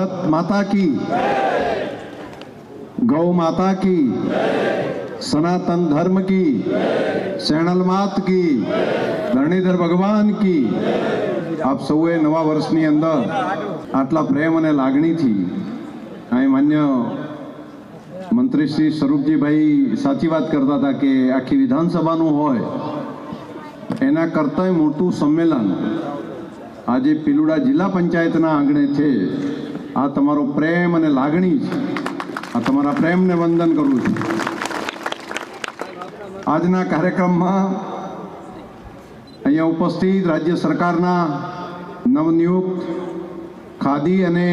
ભારત માતા કી ગૌ માતા કી સનાતન ધર્મ કી શેણલ માત કી ધરણીધર ભગવાન કી આપ સૌએ નવા વર્ષની અંદર આટલા પ્રેમ અને લાગણીથી અહીં માન્ય મંત્રી શ્રી સ્વરૂપજીભાઈ સાચી વાત કરતા હતા કે આખી વિધાનસભાનું હોય, એના કરતાંય મોટું સંમેલન આજે પિલુડા જિલ્લા પંચાયતના આંગણે છે. આ તમારો પ્રેમ અને લાગણી છે. આ તમારા પ્રેમને વંદન કરું છું. આજના કાર્યક્રમમાં અહીંયા ઉપસ્થિત રાજ્ય સરકારના નવનિયુક્ત ખાદી અને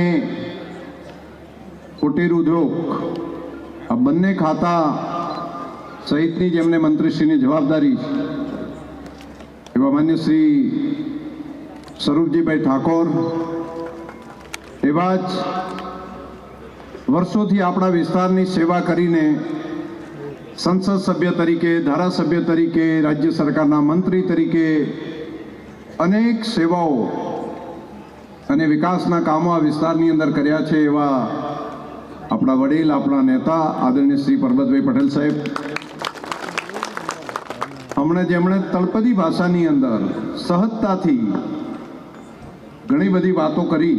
કુટીર ઉદ્યોગ, આ બંને ખાતા સહિતની જેમને મંત્રીશ્રીની જવાબદારી એવા માન્ય શ્રી સ્વરૂપજીભાઈ ઠાકોર એવા જ વર્ષોથી આપણા વિસ્તારની સેવા કરીને સંસદ સભ્ય તરીકે, ધારાસભ્ય તરીકે, રાજ્ય સરકારના મંત્રી તરીકે અનેક સેવાઓ અને વિકાસના કામો આ વિસ્તારની અંદર કર્યા છે એવા આપણા વડીલ, આપણા નેતા આદરણીય શ્રી પરબતભાઈ પટેલ સાહેબ. હમણાં જેમણે તળપદી ભાષાની અંદર સહજતાથી ઘણી બધી વાતો કરી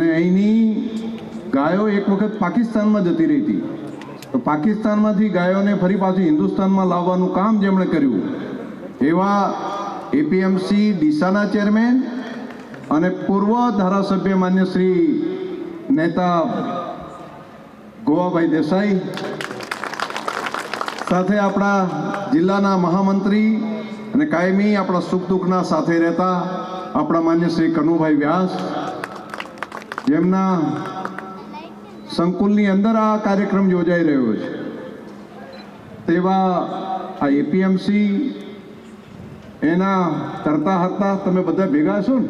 અને અહીંની ગાયો એક વખત પાકિસ્તાનમાં જતી રહી હતી. તો પાકિસ્તાનમાંથી ગાયોને ફરી પાછી હિન્દુસ્તાનમાં લાવવાનું કામ જેમણે કર્યું, એવા એપીએમસી ડીસાના ચેરમેન અને પૂર્વ ધારાસભ્ય માન્ય શ્રી નેતા ગોવાભાઈ દેસાઈ, સાથે આપણા જિલ્લાના મહામંત્રી અને કાયમી આપણા સુખ દુઃખના સાથે રહેતા આપણા માન્ય શ્રી કનુભાઈ વ્યાસ જેમના સંકુલની અંદર આ કાર્યક્રમ યોજાઈ રહ્યો છે. તેવા આ એપીએમસી એના કરતા હતા, તમે બધા ભેગા છો ને?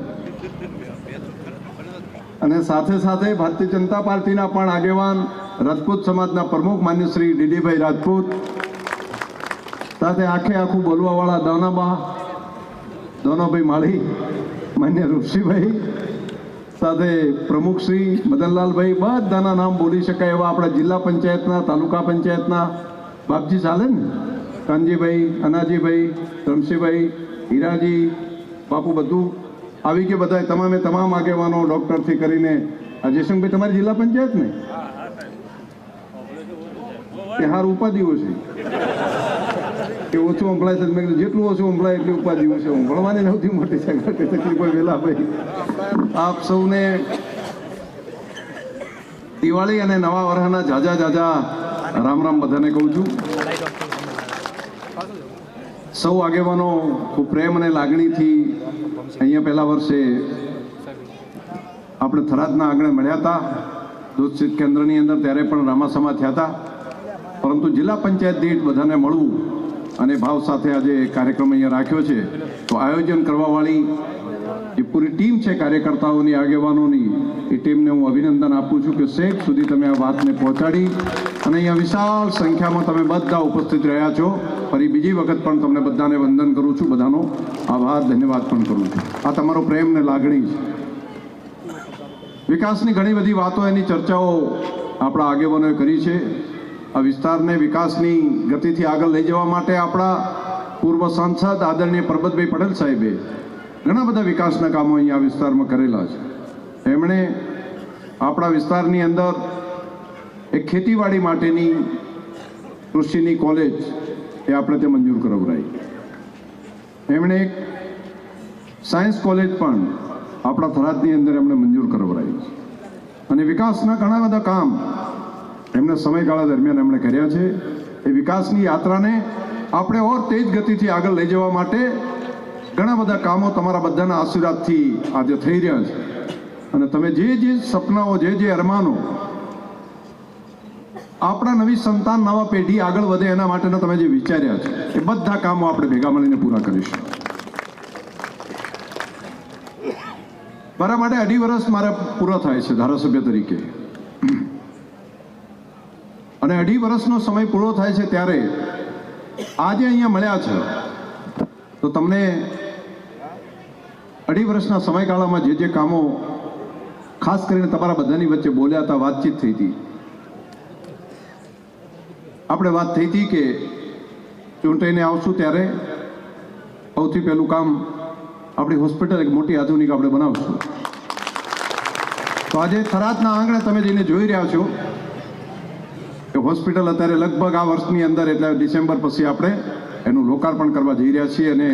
અને સાથે સાથે ભારતીય જનતા પાર્ટીના પણ આગેવાન રાજપૂત સમાજના પ્રમુખ માન્ય શ્રી ડીડીભાઈ રાજપૂત, સાથે આખે આખું બોલવાવાળા દાનાબા, દાનાભાઈ માળી, માન્ય રૂપસીભાઈ સાથે પ્રમુખશ્રી મદનલાલભાઈ બધાના નામ બોલી શકાય એવા આપણા જિલ્લા પંચાયતના, તાલુકા પંચાયતના. બાપજી ચાલે ને? કાનજીભાઈ, અનાજીભાઈ, રમશીભાઈ, હીરાજી, બાપુ બધું. આવી કે બધા તમામે તમામ આગેવાનો ડૉક્ટરથી કરીને. આ જયશંકભાઈ, તમારી જિલ્લા પંચાયત ને કે હાર ઉપાધિઓ છે? કે ઓછું સંભળાય છે મેં જેટલું ઓછું સંભળાય એટલી ઉપાધિઓ છે સંભળવાની સૌથી મોટી છે કે વેલા ભાઈ. આપ સૌને દિવાળી અને નવા વર્ષના જાજા જાજા રામ રામ બધાને કહું છું. સૌ આગેવાનો, ખૂબ પ્રેમ અને લાગણીથી અહીંયા પહેલા વર્ષે આપણે થરાદના આંગણે મળ્યા હતા. દૂધ કેન્દ્રની અંદર ત્યારે પણ રામાસમા થયા હતા. પરંતુ જિલ્લા પંચાયત દીઠ બધાને મળવું અને ભાવ સાથે આજે કાર્યક્રમ અહીંયા રાખ્યો છે. તો આયોજન કરવાવાળી જે પૂરી ટીમ છે કાર્યકર્તાઓની, આગેવાનોની, એ ટીમને હું અભિનંદન આપું છું કે શેખ સુધી તમે આ વાતને પહોંચાડી અને અહીંયા વિશાળ સંખ્યામાં તમે બધા ઉપસ્થિત રહ્યા છો. ફરી બીજી વખત પણ તમને બધાને વંદન કરું છું. બધાનો આભાર, ધન્યવાદ પણ કરું છું. આ તમારો પ્રેમ ને લાગણી છે. વિકાસની ઘણી બધી વાતો એની ચર્ચાઓ આપણા આગેવાનોએ કરી છે. આ વિસ્તારને વિકાસની ગતિથી આગળ લઈ જવા માટે આપણા પૂર્વ સાંસદ આદરણીય પરબતભાઈ પટેલ સાહેબે ઘણા બધા વિકાસના કામો અહીંયા વિસ્તારમાં કરેલા છે. એમણે આપણા વિસ્તારની અંદર એક ખેતીવાડી માટેની કૃષિની કોલેજ એ આપણે તે મંજૂર કરાવરાઈ. એમણે એક સાયન્સ કોલેજ પણ આપણા થરાદની અંદર એમણે મંજૂર કરાવરાઈ અને વિકાસના ઘણા બધા કામ એમના સમયગાળા દરમિયાન એમણે કર્યા છે. એ વિકાસની યાત્રાને આપણે ઓર તેજ ગતિથી આગળ લઈ જવા માટે ઘણા બધા કામો તમારા બધાના આશીર્વાદથી આજે થઈ રહ્યા છે. અને તમે જે જે સપનાઓ, જે જે અરમાનો આપણા નવી સંતાન, નવા પેઢી આગળ વધે એના માટેના તમે જે વિચાર્યા છે, એ બધા કામો આપણે ભેગા મળીને પૂરા કરીશું. મારા માટે અઢી વર્ષ મારે પૂરા થાય છે ધારાસભ્ય તરીકે. અને અઢી વર્ષનો સમય પૂરો થાય છે ત્યારે આજે અહીંયા મળ્યા છે. તો તમને અઢી વર્ષના સમયગાળામાં જે જે કામો ખાસ કરીને તમારા બધાની વચ્ચે બોલ્યા હતા, વાતચીત થઈ હતી. આપણે વાત થઈ હતી કે ચૂંટાઈને આવશું ત્યારે સૌથી પહેલું કામ આપણી હોસ્પિટલ એક મોટી આધુનિક આપણે બનાવશું. તો આજે થરાદના આંગણે તમે જઈને જોઈ રહ્યા છો. કે હોસ્પિટલ અત્યારે લગભગ આ વર્ષની અંદર, એટલે ડિસેમ્બર પછી આપણે એનું લોકાર્પણ કરવા જઈ રહ્યા છીએ અને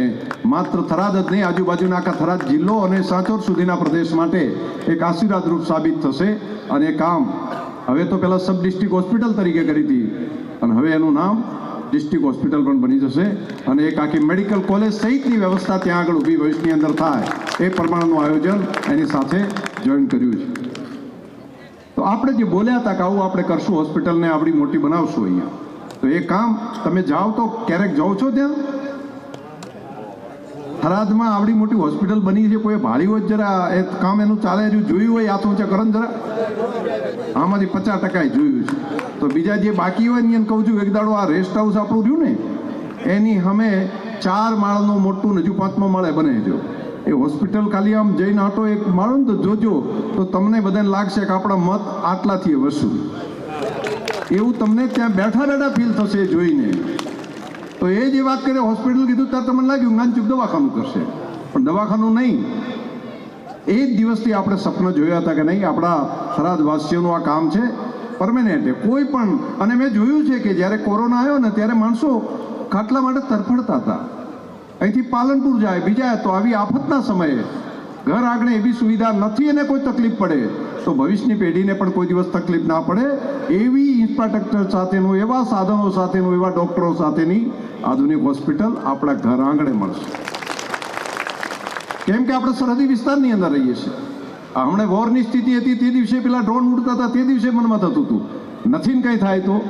માત્ર થરાદ જ નહીં, આજુબાજુના આખા થરાદ જિલ્લો અને સાંચોર સુધીના પ્રદેશ માટે એક આશીર્વાદરૂપ સાબિત થશે. અને કામ હવે તો પહેલાં સબ ડિસ્ટ્રિક્ટ હોસ્પિટલ તરીકે કરી હતી. અને હવે એનું નામ ડિસ્ટ્રિક્ટ હોસ્પિટલ પણ બની જશે. અને એક આખી મેડિકલ કોલેજ સહિતની વ્યવસ્થા ત્યાં આગળ ઊભી ભવિષ્યની અંદર થાય, એ પ્રમાણનું આયોજન એની સાથે જોઈન કર્યું છે. આપણે જે બોલ્યા હતા કે આવું આપણે કરશું, હોસ્પિટલને આપણી મોટી બનાવશું અહીંયા. તો એ કામ, તમે જાઓ તો ક્યારેક જાઓ છો ત્યાં? થરાદમાં આવડી મોટી હોસ્પિટલ બની છે, કોઈ ભાળી હોય જરા, એ કામ એનું ચાલે રહ્યું જોયું હોય હાથ ઊંચા કરો જરા? આમાંથી પચાસ ટકાએ જોયું છે. તો બીજા જે બાકી હોય ને, એને કહું છું, એક દાડો આ રેસ્ટ હાઉસ આપણું રહ્યું ને, એની અમે ચાર માળનું મોટું હજુ પાંચમો માળે બને જો એ હોસ્પિટલ ખાલી આમ જઈને આટો એક માળો ને તો જોજો, તો તમને બધાને લાગશે કે આપણા મત આટલાથી વસુ. એવું તમને ત્યાં બેઠા બેઠા ફીલ થશે જોઈને. તો એ જે વાત કરે હોસ્પિટલ કીધું, ત્યારે તમને લાગ્યું જ્ઞાનચૂક દવાખાનું કરશે. પણ દવાખાનું નહીં. એ જ દિવસથી આપણે સપના જોયા હતા કે નહીં, આપણા થરાદવાસીઓનું આ કામ છે પરમેનન્ટ કોઈ પણ, અને મેં જોયું છે કે જ્યારે કોરોના આવ્યો ને ત્યારે માણસો ખાટલા માટે તરફડતા હતા. અહીંથી પાલનપુર જાય, બીજા તો આવી આફતના સમયે. ઘર આગળ એવી સુવિધા નથી અને કોઈ તકલીફ પડે, તો ભવિષ્યની પેઢીને પણ કોઈ દિવસ તકલીફ ના પડે એવી ઇન્ફ્રાસ્ટ્રક્ચર સાથેનું, એવા સાધનો સાથેનું, એવા ડૉક્ટરો સાથેની આધુનિક હોસ્પિટલ આપણા ઘર આંગણે મળશે. કેમ કે આપણે સરહદી વિસ્તારની અંદર રહીએ છીએ. હમણાં વોરની સ્થિતિ હતી, તે દિવસે પેલા ડ્રોન ઉડતા હતા, તે દિવસે મનમાં થતું હતું. નથી કંઈ થાય તો?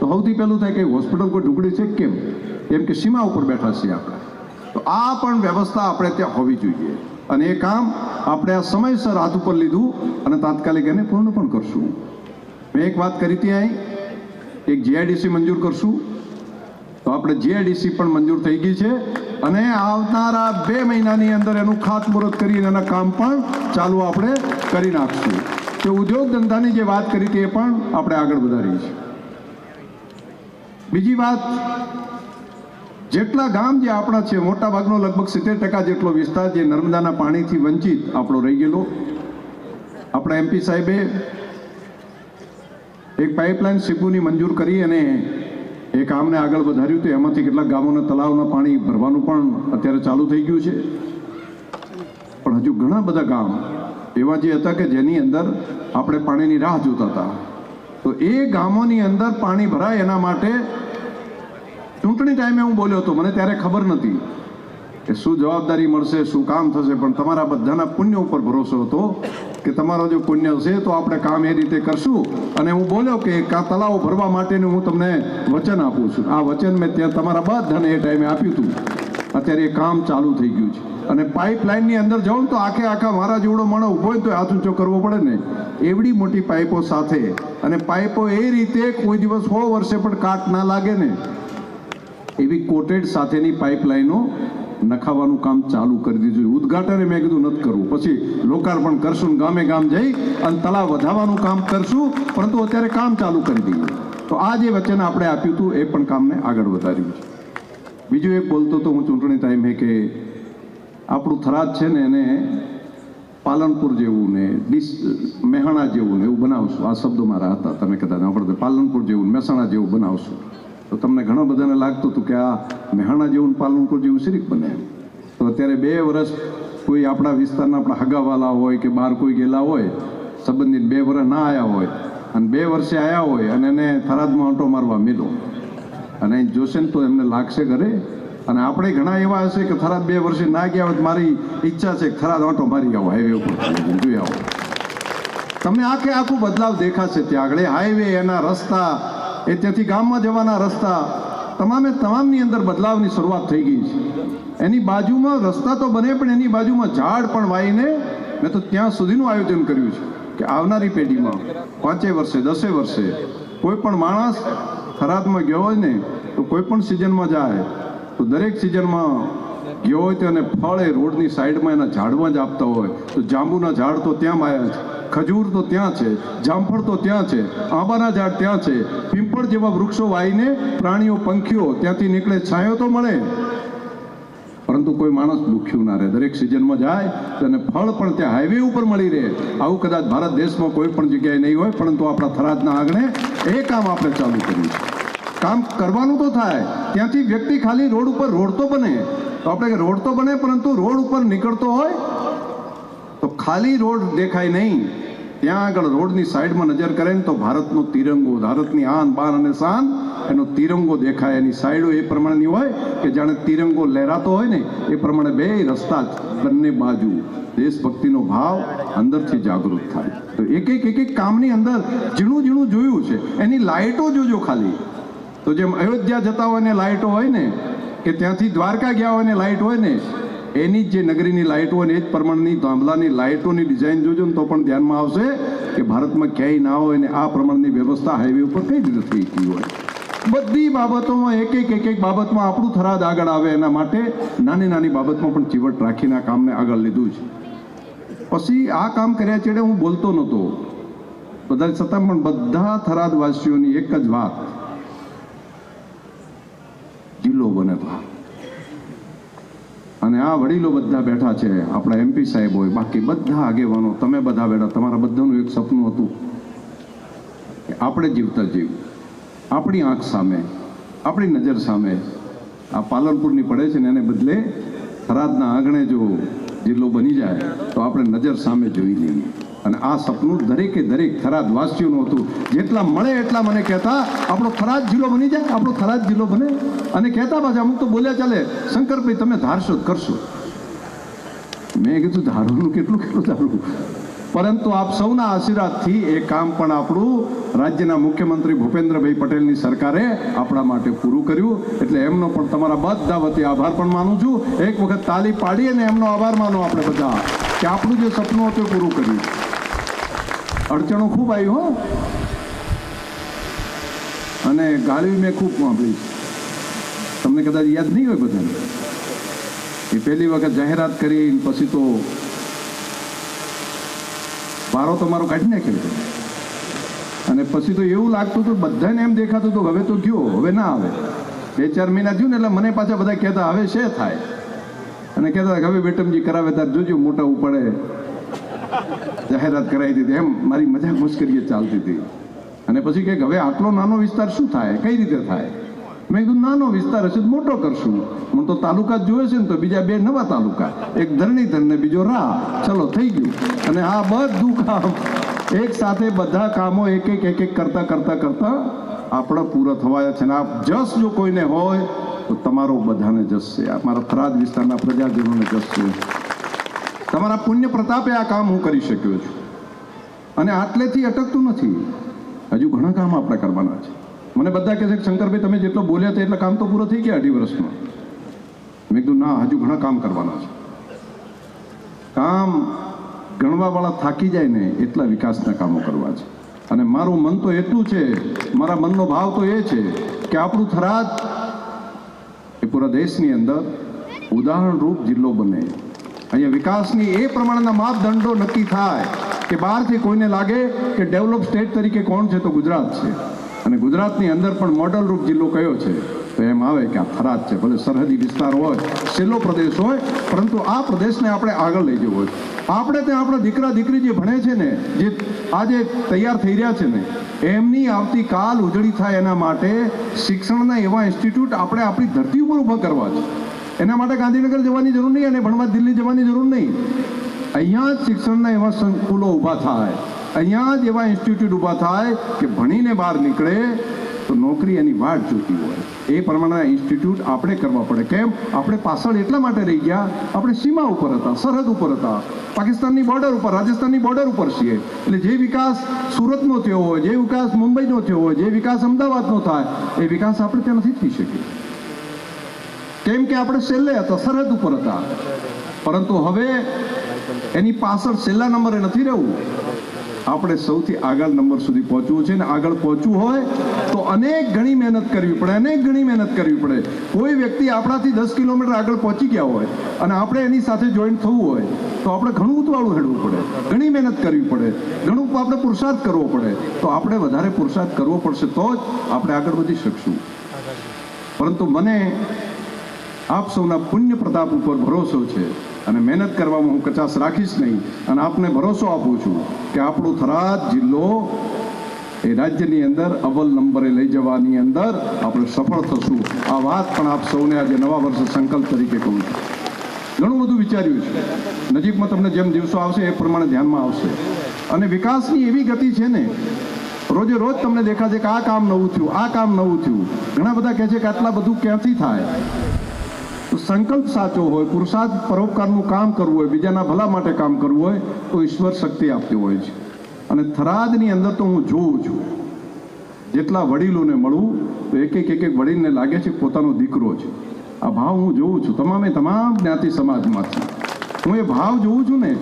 સૌથી પહેલું થાય કે હોસ્પિટલ કોઈ ઢુકડી છે કેમ? કેમ કે સીમા ઉપર બેઠા છીએ આપણે. તો આ પણ વ્યવસ્થા આપણે ત્યાં હોવી જોઈએ. અને એ કામ આપણે આ સમયસર હાથ ઉપર લીધું અને તાત્કાલિક એને પૂર્ણ પણ કરશું. મેં એક વાત કરી અહીં, એક જીઆઈડીસી મંજૂર કરશું. તો આપણે જીઆઈડીસી પણ મંજૂર થઈ ગઈ છે અને આવનારા બે મહિનાની અંદર એનું ખાતમુહૂર્ત કરીને એના કામ પણ ચાલુ આપણે કરી નાખશું. કે ઉદ્યોગ ધંધાની જે વાત કરી હતી એ પણ આપણે આગળ વધારી છે બીજી વાત જેટલા ગામ જે આપણા છે મોટા ભાગનો લગભગ સિત્તેર ટકા જેટલો વિસ્તાર જે નર્મદાના પાણીથી વંચિત આપણો રહી ગયેલો. આપણા એમપી સાહેબે એક પાઇપલાઇન સીપુની મંજૂર કરી અને એ કામને આગળ વધાર્યું તો એમાંથી કેટલાક ગામોના તળાવના પાણી ભરવાનું પણ અત્યારે ચાલુ થઈ ગયું છે. પણ હજુ ઘણા બધા ગામ એવા જે હતા કે જેની અંદર આપણે પાણીની રાહ જોતા હતા. તો એ ગામોની અંદર પાણી ભરાય એના માટે ચૂંટણી ટાઈમે હું બોલ્યો હતો, મને ત્યારે ખબર નથી કે શું જવાબદારી મળશે, શું કામ થશે, પણ તમારા બધાના પુણ્ય ઉપર ભરોસો હતો કે તમારો જો પુણ્ય છે તો આપણે કામ એ રીતે કરશું. અને હું બોલ્યો કે કા તલાવ ભરવા માટેનું હું તમને વચન આપું છું. આ વચન મેં ત્યાં તમારા બધાને એ ટાઈમે આપ્યું હતું. અત્યારે એ કામ ચાલુ થઈ ગયું છે. અને પાઇપલાઇનની અંદર જાઉં તો આખે આખા મારા જેવડો માણસ ઊભો હોય તો હાથ ઊંચો કરવો પડે ને. એવડી મોટી પાઇપો સાથે. અને પાઇપો એ રીતે કોઈ દિવસ સો વર્ષે પણ કાટ ના લાગે ને. એવી કોટેડ સાથેની પાઇપલાઇનો નખાવાનું કામ ચાલુ કરી દીધું. ઉદઘાટને મેં કીધું, નથી કરવું. પછી લોકાર્પણ કરશું ગામે ગામ જઈ અને તળાવ વધારવાનું કામ કરશું, પરંતુ અત્યારે કામ ચાલુ કરી દીધું. તો આ જે વચન આપણે આપ્યું હતું, એ પણ કામને આગળ વધાર્યું છે. બીજું એક બોલતો તો હું ચૂંટણી ટાઈમે કે આપણું થરાદ છે ને, એને પાલનપુર જેવું ને, ડીસ, મહેણા જેવું ને, એવું બનાવશું. આ શબ્દો મારા હતા, તમે કદાચ આપણે પાલનપુર જેવું મહેસાણા જેવું બનાવશું. તો તમને ઘણા બધાને લાગતું હતું કે આ મહેણા જેવું પાલનપુર જેવું શ્રીક બને. તો અત્યારે બે વર્ષ કોઈ આપણા વિસ્તારના આપણા હગાવાલા હોય કે બહાર કોઈ ગયેલા હોય, સંબંધિત બે વર્ષ ના આવ્યા હોય અને બે વર્ષે આવ્યા હોય અને એને થરાદમાં આંટો મારવા મિલો. અને અહીં જોશે ને તો એમને લાગશે ઘરે. અને આપણે ઘણા એવા હશે કે થરાદ બે વર્ષે ના ગયા હોય મારી ઈચ્છા છે કે થરાદ આંટો મારી આવો હાઈવે ઉપર જોઈ આવો. તમને આખે આખું બદલાવ દેખાશે ત્યાં આગળ. હાઈવે એના રસ્તા એ ત્યાંથી ગામમાં જવાના રસ્તા તમામે તમામની અંદર બદલાવની શરૂઆત થઈ ગઈ છે. એની બાજુમાં રસ્તા તો બને, પણ એની બાજુમાં ઝાડ પણ વાઈને મેં તો ત્યાં સુધીનું આયોજન કર્યું છે કે આવનારી પેઢીમાં પાંચે વર્ષે, દસે વર્ષે કોઈ પણ માણસ ખરાદમાં ગયો હોય ને, તો કોઈ પણ સિઝનમાં જાય, તો દરેક સિઝનમાં ગયો હોય તો એને ફળ એ રોડની સાઈડમાં એના ઝાડમાં જ આપતા હોય. તો જાંબુના ઝાડ તો ત્યાં આવ્યા છે. ખજૂર તો ત્યાં છે, જામફળ તો ત્યાં છે, આંબાના ઝાડ ત્યાં છે, પિંપળ જેવા વૃક્ષો વાવીને પ્રાણીઓ, પંખીઓ ત્યાંથી નીકળે, છાંયો તો મળે. પરંતુ કોઈ માણસ દુખ્યું ના રહે. દરેક સિઝનમાં જાય અને ફળ પણ ત્યાં હાઈવે ઉપર મળી રહે. આવું કદાચ ભારત દેશમાં કોઈ પણ જગ્યાએ નહીં હોય, પરંતુ આપણા થરાદના આંગણે એ કામ આપણે ચાલુ કર્યું છે. કામ કરવાનું તો થાય. ત્યાંથી વ્યક્તિ ખાલી રોડ ઉપર રોડ તો બને. તો આપણે રોડ તો બને, પરંતુ રોડ ઉપર નીકળતો હોય તો ખાલી રોડ દેખાય નહીં. ત્યાં આગળ રોડની સાઈડમાં નજર કરે ને તો ભારતનો તિરંગો, ભારતની આન, બાન અને શાન, એનો તિરંગો દેખાય. એની સાઈડો એ પ્રમાણેની હોય કે જાણે તિરંગો લહેરાતો હોય ને, એ પ્રમાણે બે રસ્તા બંને બાજુ દેશભક્તિનો ભાવ અંદરથી જાગૃત થાય. તો એક એક એક એક કામની અંદર ઝીણું ઝીણું જોયું છે. એની લાઇટો જોજો ખાલી. તો જેમ અયોધ્યા જતા હોય ને લાઇટો હોય ને, કે ત્યાંથી દ્વારકા ગયા હોય ને લાઇટ હોય ને એની જ નગરીની લાઇટો અને એ જ પ્રમાણની ગામડાની લાઇટોની ડિઝાઇન જોજો ને તો પણ ધ્યાનમાં આવશે કે ભારતમાં ક્યાંય ના હોય ને આ પ્રમાણની વ્યવસ્થા હાઈવે ઉપર કઈ રીતે થઈ ગઈ હોય. બધી બાબતોમાં એક એક એક એક બાબતમાં આપણું થરાદ આગળ આવે એના માટે નાની નાની બાબતમાં પણ ચીવટ રાખીને આ કામને આગળ લીધું છે. પછી આ કામ કર્યા છેડે હું બોલતો નહોતો. બધા છતાં પણ બધા થરાદવાસીઓની એક જ વાત. જિલ્લો બને તો. અને આ વડીલો બધા બેઠા છે, આપણા એમપી સાહેબ હોય, બાકી બધા આગેવાનો, તમે બધા બેઠા, તમારા બધાનું એક સપનું હતું કે આપણે જીવતા જીવ, આપણી આંખ સામે, આપણી નજર સામે, આ પાલનપુરની પડે છે ને એને બદલે થરાદના આંગણે જો જિલ્લો બની જાય, તો આપણે નજર સામે જોઈ લઈએ. અને આ સપનું દરેકે દરેક થરાદ વાસીઓનું હતું. જેટલા મળે એટલા મને કહેતા, આપણો થરાદ જિલ્લો બની જાય, આપણો થરાદ જિલ્લો બને. અને કહેતા પાછા, અમુક તો બોલ્યા ચાલે, શંકરભાઈ તમે ધારશો કરશો. મેં કીધું, ધારવાનું કેટલું કેટલું ધારવું? પરંતુ આપ સૌના આશીર્વાદથી એ કામ પણ આપણું રાજ્યના મુખ્યમંત્રી ભૂપેન્દ્રભાઈ પટેલની સરકારે આપણા માટે પૂરું કર્યું. એટલે એમનો પણ તમારા બધા વતી આભાર પણ માનું છું. એક વખત તાલી પાડી અને એમનો આભાર માનો આપણે બધા કે આપણું જે સપનું હતું પૂરું કર્યું. અડચણો ખૂબ આવી હો. અને ગાળી મેં ખૂબ સાંભળી. તમને કદાચ યાદ નહીં હોય બધાને? એ પહેલી વખત જાહેરાત કરી, પછી તો વારો તમારો કાઢી નાખ્યો અને પછી તો એવું લાગતું હતું, બધાને એમ દેખાતું હતું, હવે તો ગયો, હવે ના આવે. બે ચાર મહિના થયું ને, એટલે મને પાછા બધા કહેતા, હવે છે થાય? અને કહેતા, હવે બેટમજી કરાવે, તાર જોજો, મોટા ઉપડે. જાહેરાત કરાવી દીધી એમ મારી મજાક મસ્કરીએ ચાલતી હતી. અને પછી કે હવે આટલો નાનો વિસ્તાર શું થાય? કઈ રીતે થાય? મેં કીધું, નાનો વિસ્તાર હશે મોટો કરશું. હું તો તાલુકા જોવે છે ને તો બીજા બે નવા તાલુકા. એક ધરણીધર ને બીજો રા ચલો, થઈ ગયું. અને આ બધું કામ એક સાથે બધા કામો એક એક એક એક કરતા કરતા કરતા આપણા પૂરા થવાયા છે. ને આ જસ જો કોઈને હોય, તો તમારો બધાને જસ છે. મારા થરાદ વિસ્તારના પ્રજાજનોને જસ છે. તમારા પુણ્ય પ્રતાપે આ કામ હું કરી શક્યો છું. અને આટલેથી અટકતું નથી. હજુ ઘણા કામ આપણે કરવાના છે. મને બધા કહે છે કે શંકરભાઈ, તમે જેટલો બોલ્યા હતા એટલા કામ તો પૂરો થઈ ગયા અઢી વર્ષમાં. મેં કીધું, ના, હજુ ઘણા કામ કરવાના છે. કામ ગણવાવાળા થાકી જાય ને એટલા વિકાસના કામો કરવા છે. અને મારું મન તો એટલું છે, મારા મનનો ભાવ તો એ છે કે આપણું થરાદ એ પૂરા દેશની અંદર ઉદાહરણરૂપ જિલ્લો બને. અહીંયા વિકાસની એ પ્રમાણેના માપદંડો નક્કી થાય કે બહારથી કોઈને લાગે કે ડેવલપ સ્ટેટ તરીકે કોણ છે તો ગુજરાત છે. અને ગુજરાતની અંદર પણ મોડલ રૂપ જિલ્લો કયો છે? તો એમ આવે કે આ થરાદ છે. ભલે સરહદી વિસ્તાર હોય, છેલ્લો પ્રદેશ હોય, પરંતુ આ પ્રદેશને આપણે આગળ લઈ જવો હોય. આપણે ત્યાં આપણા દીકરા દીકરી જે ભણે છે ને, જે આજે તૈયાર થઈ રહ્યા છે ને, એમની આવતી કાલ ઉજળી થાય એના માટે શિક્ષણના એવા ઇન્સ્ટિટ્યૂટ આપણે આપણી ધરતી ઉપર ઊભા કરવા છે. એના માટે ગાંધીનગર જવાની જરૂર નહીં અને ભણવા દિલ્હી જવાની જરૂર નહીં. અહીંયા જ શિક્ષણના એવા સંકુલો ઊભા થાય. અહીંયા જ એવા ઇન્સ્ટિટ્યૂટ ઊભા થાય કે ભણીને બહાર નીકળે તો નોકરી એની વાટ જોતી હોય. એ પ્રમાણેના ઇન્સ્ટિટ્યૂટ આપણે કરવા પડે. કેમ? આપણે પાછળ એટલા માટે રહી ગયા. આપણે સીમા ઉપર હતા, સરહદ ઉપર હતા. પાકિસ્તાનની બોર્ડર ઉપર, રાજસ્થાનની બોર્ડર ઉપર છીએ. એટલે જે વિકાસ સુરતનો થયો હોય, જે વિકાસ મુંબઈનો થયો હોય, જે વિકાસ અમદાવાદનો થાય, એ વિકાસ આપણે ત્યાં નથી થઈ શકીએ. કેમ કે આપણે છેલ્લે હતા, સરહદ ઉપર હતા. પરંતુ હવે એની પાછળ છેલ્લા નંબરે નથી રહેવું. આપણે સૌથી આગળ નંબર સુધી પહોંચવું છે ને આગળ પહોંચવું હોય તો અનેક ઘણી મહેનત કરવી પડે, અનેક ઘણી મહેનત કરવી પડે. કોઈ વ્યક્તિ આપણાથી દસ કિલોમીટર આગળ પહોંચી ગયા હોય અને આપણે એની સાથે જોઈન્ટ થવું હોય તો આપણે ઘણું ઉતવાળું હેડવું પડે, ઘણી મહેનત કરવી પડે, ઘણું આપણે પુરુષાર્થ કરવો પડે. તો આપણે વધારે પુરુષાર્થ કરવો પડશે તો જ આપણે આગળ વધી શકશું. પરંતુ મને આપ સૌના પુણ્ય પ્રતાપ ઉપર ભરોસો છે અને મહેનત કરવામાં હું કચાશ રાખીશ નહીં અને આપને ભરોસો આપું છું કે આપણો થરાદ જિલ્લો એ રાજ્યની અંદર અવ્વલ નંબરે લઈ જવાની અંદર આપણે સફળ થશું. આ વાત પણ આપ સૌને આજે નવા વર્ષે સંકલ્પ તરીકે કહું છું. ઘણું બધું વિચાર્યું છે. નજીકમાં તમને જેમ દિવસો આવશે એ પ્રમાણે ધ્યાનમાં આવશે. અને વિકાસની એવી ગતિ છે ને, રોજે રોજ તમને દેખાશે કે આ કામ નવું થયું, આ કામ નવું થયું. ઘણા બધા કહે છે કે આટલા બધું ક્યાંથી થાય? સંકલ્પ સાચો હોય, પુરુષાર્થ પરોપકારનું કામ કરવું હોય, બીજાના ભલા માટે કામ કરવું હોય, તો ઈશ્વર શક્તિ આપતી હોય છે. અને થરાદની અંદર તો હું જોઉં છું. જેટલા વડીલોને મળું, તો એક એક એક એક વડીલને લાગે છે પોતાનો દીકરો છે. આ ભાવ હું જોઉં છું. તમામે તમામ જ્ઞાતિ સમાજમાંથી હું એ ભાવ જોઉં છું ને,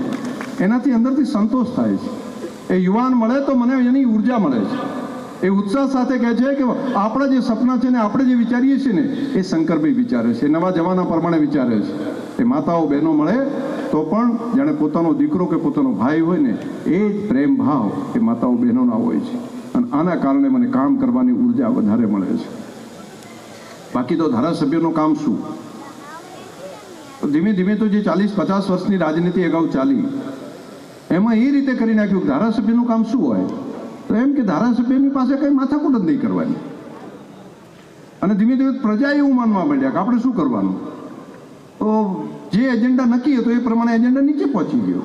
એનાથી અંદરથી સંતોષ થાય છે. એ યુવાન મળે તો મને એની ઊર્જા મળે છે. એ ઉત્સાહ સાથે કહે છે કે આપણા જે સપના છે ને, આપણે જે વિચારીએ છીએ ને, એ શંકરભાઈ વિચારે છે, નવા જમાના પ્રમાણે વિચારે છે. એ માતાઓ, બહેનો મળે તો પણ જાણે પોતાનો દીકરો કે પોતાનો ભાઈ હોય ને, એ જ પ્રેમ ભાવ એ માતાઓ, બહેનોના હોય છે. અને આના કારણે મને કામ કરવાની ઊર્જા વધારે મળે છે. બાકી તો ધારાસભ્યનું કામ શું? ધીમે ધીમે તો જે ચાલીસ પચાસ વર્ષની રાજનીતિ અગાઉ ચાલી, એમાં એ રીતે કરી નાખ્યું ધારાસભ્યનું કામ શું હોય? તો એમ કે ધારાસભ્યની પાસે કંઈ માથાકૂટ જ નહીં કરવાની. અને ધીમે ધીમે પ્રજા એવું માનવા માંડ્યા કે આપણે શું કરવાનું? તો જે એજન્ડા નક્કી હતો એ પ્રમાણે એજન્ડા નીચે પહોંચી ગયો.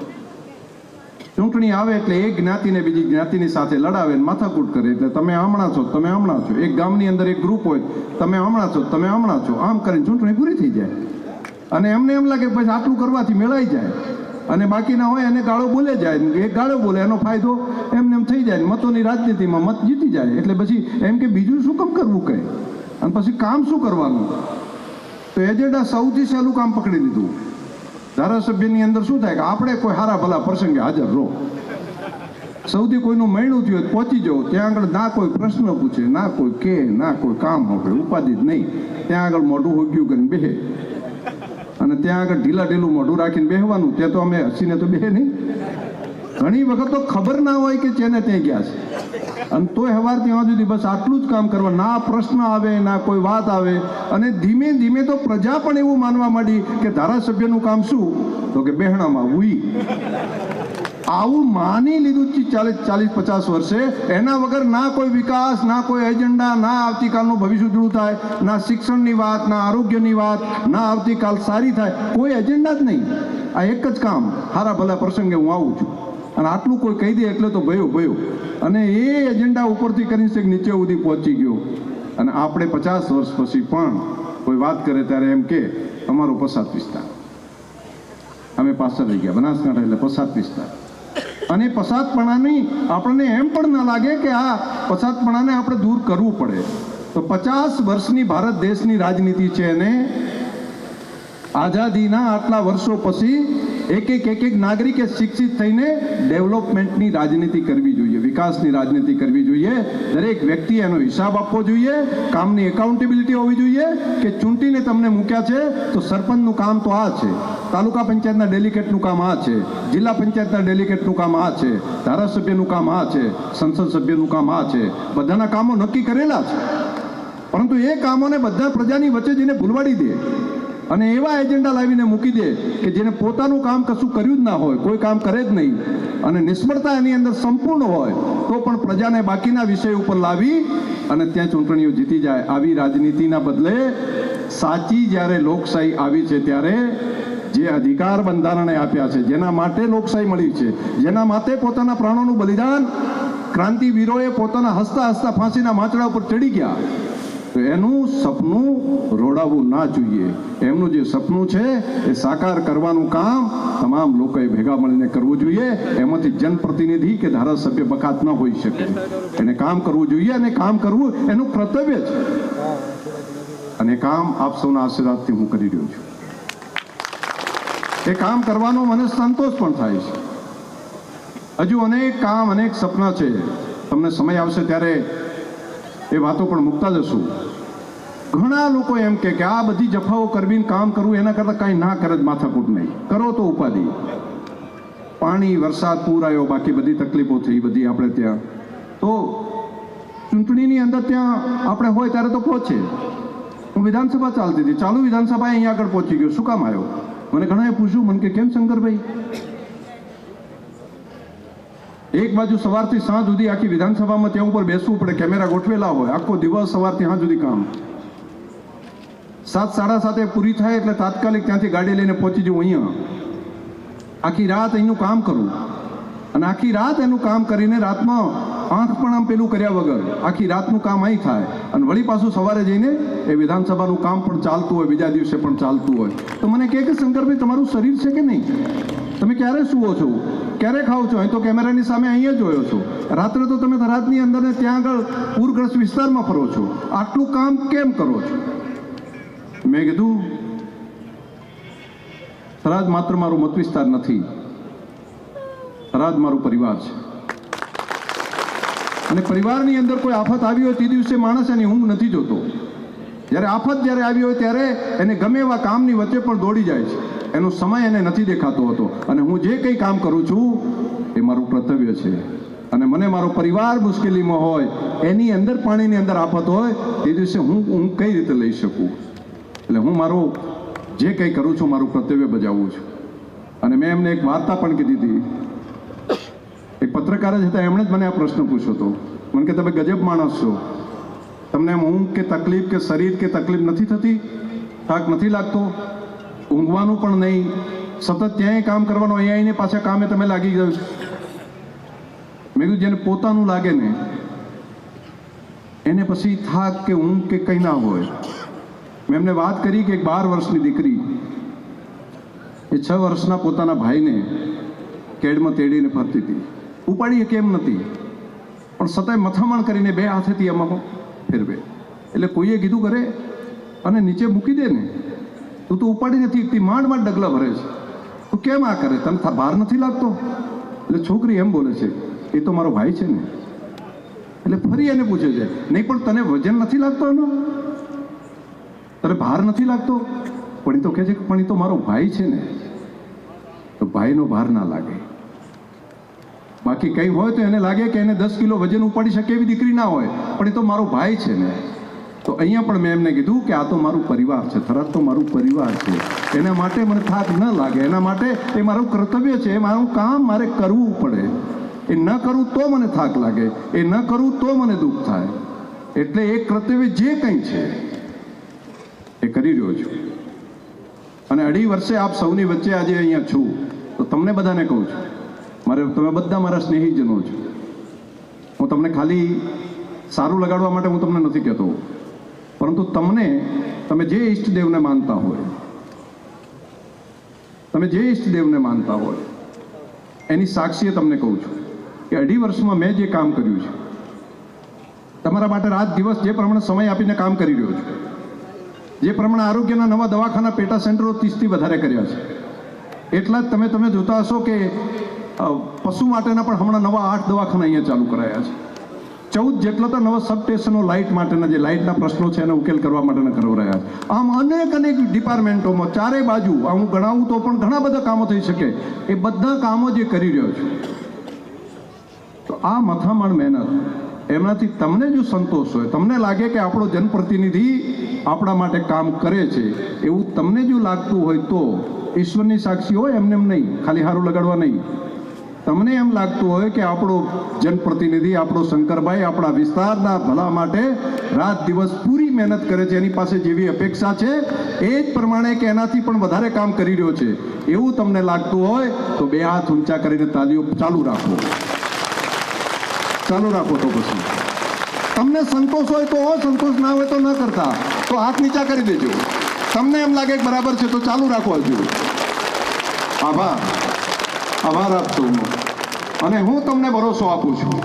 ચૂંટણી આવે એટલે એક જ્ઞાતિને બીજી જ્ઞાતિની સાથે લડાવે માથાકૂટ કરે એટલે તમે હમણાં છો, તમે હમણાં છો. એક ગામની અંદર એક ગ્રુપ હોય, તમે હમણાં છો, તમે હમણાં છો. આમ કરીને ચૂંટણી પૂરી થઈ જાય. અને એમને એમ લાગે પછી આટલું કરવાથી મેળાઈ જાય. અને બાકીના હોય એને ગાળો બોલે જાય. એ ગાળો બોલે, એનો ફાયદો એમને એમ થઈ જાય મતોની રાજનીતિમાં મત જીતી જાય. એટલે પછી એમ કે બીજું શું કામ કરવું કહે અને પછી કામ શું કરવાનું? તો એજન્ડા સૌથી સહેલું કામ પકડી લીધું. ધારાસભ્યની અંદર શું થાય કે આપણે કોઈ હારા ભલા પ્રસંગે હાજર રહો. સૌથી કોઈનું મૈણું થયું પહોંચી જવો ત્યાં આગળ ના કોઈ પ્રશ્ન પૂછે, ના કોઈ કે, ના કોઈ કામ હોય ઉપાધિ જ નહીં. ત્યાં આગળ મોઢું હોગ્યું કરીને બેહે. અને ત્યાં આગળ ઢીલા ઢીલું મોઢું રાખીને બેહવાનું, ત્યાં તો અમે હસીને તો બેહે નહીં ઘણી વખત તો ખબર ના હોય કે ચેને ત્યાં ગયા છે. અને તોય હવાર ત્યાં સુધી બસ આટલું જ કામ કરવા, ના પ્રશ્ન આવે, ના કોઈ વાત આવે. અને ધીમે ધીમે તો પ્રજા પણ એવું માનવા માંડી કે ધારાસભ્યનું કામ શું? તો કે બહેણામાં ઉઈ આવું માની લીધું છે ચાલીસ ચાલીસ પચાસ વર્ષે. એના વગર ના કોઈ વિકાસ, ના કોઈ એજન્ડા, ના આવતીકાલનું ભવિષ્ય ઉજળું થાય, ના શિક્ષણની વાત, ના આરોગ્યની વાત, ના આવતીકાલ સારી થાય. કોઈ એજન્ડા જ નહીં. આ એક જ કામ. હારા ભલા પ્રસંગે હું આવું છું. અને આટલું કોઈ કહી દે એટલે તો ભયો ભયો. અને એ એજન્ડા ઉપરથી કરીને છેક નીચે સુધી પહોંચી ગયો. અને આપણે પચાસ વર્ષ પછી પણ કોઈ વાત કરે ત્યારે એમ કે, અમારો પસાદ વિસ્તાર અમે પાછળ રહી ગયા. બનાસકાંઠા એટલે પસાદ વિસ્તાર અને પસાતપણાની આપણને એમ પણ ના લાગે કે આ પસાતપણાને આપણે દૂર કરવું પડે. તો પચાસ વર્ષની ભારત દેશની રાજનીતિ છે અને આઝાદીના આટલા વર્ષો પછી એક એક એક એક નાગરિકે શિક્ષિત થઈને ડેવલપમેન્ટની રાજનીતિ કરવી જોઈએ, વિકાસની રાજનીતિ કરવી જોઈએ. દરેક વ્યક્તિ એનો હિસાબ આપવો જોઈએ, કામની એકાઉન્ટેબિલિટી હોવી જોઈએ કે ચૂંટીને તમને મૂક્યા છે તો સરપંચનું કામ તો આ છે. તાલુકા પંચાયતના ડેલિગેટનું કામ આ છે. જિલ્લા પંચાયતના ડેલિગેટનું કામ આ છે. ધારાસભ્યનું કામ આ છે. સંસદ સભ્યનું કામ આ છે. બધાના કામો નક્કી કરેલા છે. પરંતુ એ કામોને બધા પ્રજાની વચ્ચે જઈને ભૂલવાડી દે. અને એવા એજન્ડા લાવીને મૂકી દે કે જેને પોતાનું કામ કશું કર્યું જ ના હોય, કોઈ કામ કરે જ નહીં. અને નિષ્ફળતા એની અંદર સંપૂર્ણ હોય, તો પણ પ્રજાને બાકીના વિષય ઉપર લાવી અને ત્યાં ચૂંટણીઓ જીતી જાય. આવી રાજનીતિના બદલે સાચી જ્યારે લોકશાહી આવી છે ત્યારે જે અધિકાર બંધારણે આપ્યા છે, જેના માટે લોકશાહી મળી છે, જેના માટે પોતાના પ્રાણોનું બલિદાન ક્રાંતિવીરોએ પોતાના હસતા હસતા ફાંસીના માચડા ઉપર ચડી ગયા. એનું સપનું રોડાવવું ના જોઈએ. એમનું જે સપનું છે, એ સાકાર કરવાનું કામ તમામ લોકોએ ભેગા મળીને કરવું જોઈએ. એમાંથી જનપ્રતિનિધિ કે ધારાસભ્ય બકાત ન હોઈ શકે. એને કામ કરવું જોઈએ અને કામ કરવું એનું કર્તવ્ય છે. અને કામ આપ સૌના આશીર્વાદથી હું કરી રહ્યો છું. એ કામ કરવાનો મને સંતોષ પણ થાય છે. હજુ અનેક કામ, અનેક સપના છે. તમને સમય આવશે ત્યારે એ વાતો પણ મૂકતા જશું. ઘણા લોકો એમ કે આ બધી જફાઓ કરવી કામ કરવું એના કરતાં કાંઈ ના કરે જ માથાકૂટ નહીં. કરો તો ઉપાધિ. પાણી, વરસાદ, પૂર આવ્યો, બાકી બધી તકલીફો થઈ, બધી આપણે ત્યાં. તો ચૂંટણીની અંદર ત્યાં આપણે હોય ત્યારે તો પહોંચે. હું વિધાનસભા ચાલતી હતી. ચાલુ વિધાનસભા અહીંયા આગળ પહોંચી ગયો. શું કામ આવ્યો? મને ઘણાએ પૂછ્યું, મને કે, કેમ શંકરભાઈ? એક બાજુ સવારથી સાંજ સુધી આખી વિધાનસભામાં ત્યાં ઉપર બેસવું પડે, કેમેરા ગોઠવેલા હોય, આખો દિવસ સવારથી સાંજ સુધી કામ. સાત, સાડા સાતે પૂરી થાય એટલે તાત્કાલિક ત્યાંથી ગાડી લઈને પહોંચી જવું અહીંયા. આખી રાત અહીંનું કામ કરું. અને આખી રાત એનું કામ કરીને રાતમાં આંખ પણ આમ પેલું કર્યા વગર આખી રાતનું કામ અહીં થાય. અને વળી પાછું સવારે જઈને એ વિધાનસભાનું કામ પણ ચાલતું હોય, બીજા દિવસે પણ ચાલતું હોય. તો મને કહે કે શંકરભાઈ, તમારું શરીર છે કે નહીં? તમે ક્યારે સુવો છો? ક્યારે ખાઓ છો? અહીં તો કેમેરાની સામે અહીંયા જોયો છો. રાત્રે તો તમે ધરાજની અંદર ને ત્યાં આગળ પૂરગ્રસ્ત વિસ્તારમાં ફરો છો. આટલું કામ કેમ કરો છો? મેં કીધું, થરાદ માત્ર મારો મત વિસ્તાર નથી. થરાદ મારો પરિવાર છે. અને પરિવારની અંદર કોઈ આફત આવી હોય તે દિવસે માણસ એની ઊંઘ નથી જોતો. જ્યારે આફત જ્યારે આવી હોય ત્યારે એને ગમે એવા કામની વચ્ચે પણ દોડી જાય છે. એનો સમય એને નથી દેખાતો હતો. અને હું જે કંઈ કામ કરું છું, એ મારું કર્તવ્ય છે. અને મને મારો પરિવાર મુશ્કેલીમાં હોય, એની અંદર પાણીની અંદર આફત હોય તે દિવસે હું હું કઈ રીતે લઈ શકું? એટલે હું મારો, જે કંઈ કરું છું, મારું કર્તવ્ય બજાવું છું. અને મેં એમને એક વાર્તા પણ કીધી હતી. એક પત્રકાર જ હતા, એમણે જ મને આ પ્રશ્ન પૂછ્યો હતો. મને કે, તમે ગજબ માણસ છો. તમને એમ ઊંઘ કે તકલીફ કે શરીર કે તકલીફ નથી થતી? થાક નથી લાગતો? ઊંઘવાનું પણ નહીં. સતત ત્યાંય કામ કરવાનું, અહીંયા આવીને પાછા કામે તમે લાગી ગયો છો. મેં કીધું, જેને પોતાનું લાગે ને, એને પછી થાક કે ઊંઘ કે કંઈ ના હોય. મેં એમને વાત કરી કે એક બાર વર્ષની દીકરી, એ છ વર્ષના પોતાના ભાઈને કેડમાં તેડીને ફરતી હતી. ઉપાડી કેમ નથી? પણ સતાય મથામણ કરીને બે હાથેથી એમાં ફેરવે. એટલે કોઈએ કીધું કરે અને નીચે મૂકી દે ને. તું તો ઉપાડી નથી એકથી માંડ માંડ ડગલા ભરે છે. તું કેમ આ કરે? તને ભાર નથી લાગતો? એટલે છોકરી એમ બોલે છે, એ તો મારો ભાઈ છે ને. એટલે ફરી એને પૂછે છે, નહીં, પણ તને વજન નથી લાગતો એનો? તને ભાર નથી લાગતો? પણ એ તો કહે છે પણ એ તો મારો ભાઈ છે ને. તો ભાઈનો ભાર ના લાગે. બાકી કંઈ હોય તો એને લાગે કે એને દસ કિલો વજન ઉપાડી શકે એવી દીકરી ના હોય, પણ એ તો મારો ભાઈ છે ને. તો અહીંયા પણ મેં એમને કીધું કે આ તો મારું પરિવાર છે થરાદ તો મારું પરિવાર છે. એના માટે મને થાક ન લાગે, એના માટે એ મારું કર્તવ્ય છે, એ મારું કામ મારે કરવું પડે. એ ન કરું તો મને થાક લાગે, એ ન કરું તો મને દુઃખ થાય. એટલે એ કર્તવ્ય જે કંઈ છે, એ કરી રહ્યો છું. અને અઢી વર્ષે આપ સૌની વચ્ચે આજે અહીંયા છું. તો તમને બધાને કહું છું, મારે તમે બધા મારા સ્નેહીજનો છો. હું તમને ખાલી સારું લગાડવા માટે હું તમને નથી કહેતો. પરંતુ તમને, તમે જે ઈષ્ટદેવને માનતા હોય, તમે જે ઈષ્ટદેવને માનતા હોય, એની સાક્ષીએ તમને કહું છું કે અઢી વર્ષમાં મેં જે કામ કર્યું છે, તમારા માટે રાત દિવસ જે પ્રમાણે સમય આપીને કામ કરી રહ્યો છું, જે પ્રમાણે આરોગ્યના નવા દવાખાના પેટા સેન્ટરો ત્રીસથી વધારે કર્યા છે, એટલા જ તમે તમે જોતા હશો કે પશુ માટેના પણ હમણાં નવા આઠ દવાખાના અહીંયા ચાલુ કરાયા છે. ચૌદ જેટલા તો નવા સબ સ્ટેશનો લાઇટ માટેના જે લાઇટના પ્રશ્નો છે, એને ઉકેલ કરવા માટેના કરવરાયા છે આમ અનેક અનેક ડિપાર્ટમેન્ટોમાં ચારે બાજુ આ હું ગણાવું તો પણ ઘણા બધા કામો થઈ શકે. એ બધા કામો જે કરી રહ્યો છું. તો આ મથામણ મહેનત. એમનાથી તમને જો સંતોષ હોય, તમને લાગે કે આપણો જનપ્રતિનિધિ આપણા માટે કામ કરે છે, એવું તમને જો લાગતું હોય તો ઈશ્વરની સાક્ષી હોય, એમને એમ નહીં. ખાલી હારું લગાડવા નહીં. તમને એમ લાગતું હોય કે આપણો જનપ્રતિનિધિ, આપણો શંકરભાઈ આપણા વિસ્તારના ભલા માટે રાત દિવસ પૂરી મહેનત કરે છે, એની પાસે જેવી અપેક્ષા છે? એ જ પ્રમાણે કે એનાથી પણ વધારે કામ કરી રહ્યો છે. એવું તમને લાગતું હોય તો બે હાથ ઊંચા કરીને તાલીઓ ચાલુ રાખો. ચાલુ રાખો તો પછી. તમને સંતોષ હોય તો સંતોષ ના હોય તો ન કરતા. તો હાથ નીચા કરી દેજો. તમને એમ લાગે બરાબર છે, તો ચાલુ રાખો હજુ. આભાર. આભાર આપ સૌનો અને હું તમને ભરોસો આપું છું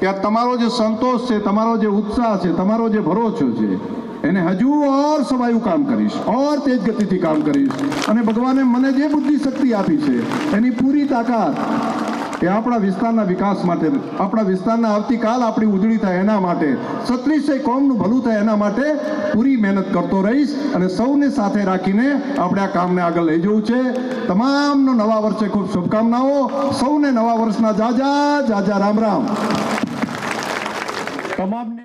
કે આ તમારો જે સંતોષ છે, તમારો જે ઉત્સાહ છે, તમારો જે ભરોસો છે, એને હજુ ઓર સવાયું કામ કરીશ, ઓર તેજ ગતિથી કામ કરીશ. અને ભગવાને મને જે બુદ્ધિ શક્તિ આપી છે, એની પૂરી તાકાત એ આપણા વિસ્તારના વિકાસ માટે, આપણા વિસ્તારના આવતીકાલ આપણી ઉજળી થાય એના માટે, છત્રીસે કોમનું ભલું થાય એના માટે પૂરી મહેનત કરતો રહીશ અને સૌને સાથે રાખીને આપણે આ કામને આગળ લઈ જવું છે. તમામનો નવા વર્ષે ખૂબ શુભકામનાઓ. સૌને નવા વર્ષના જાજા જાજા રામ રામ. તમામને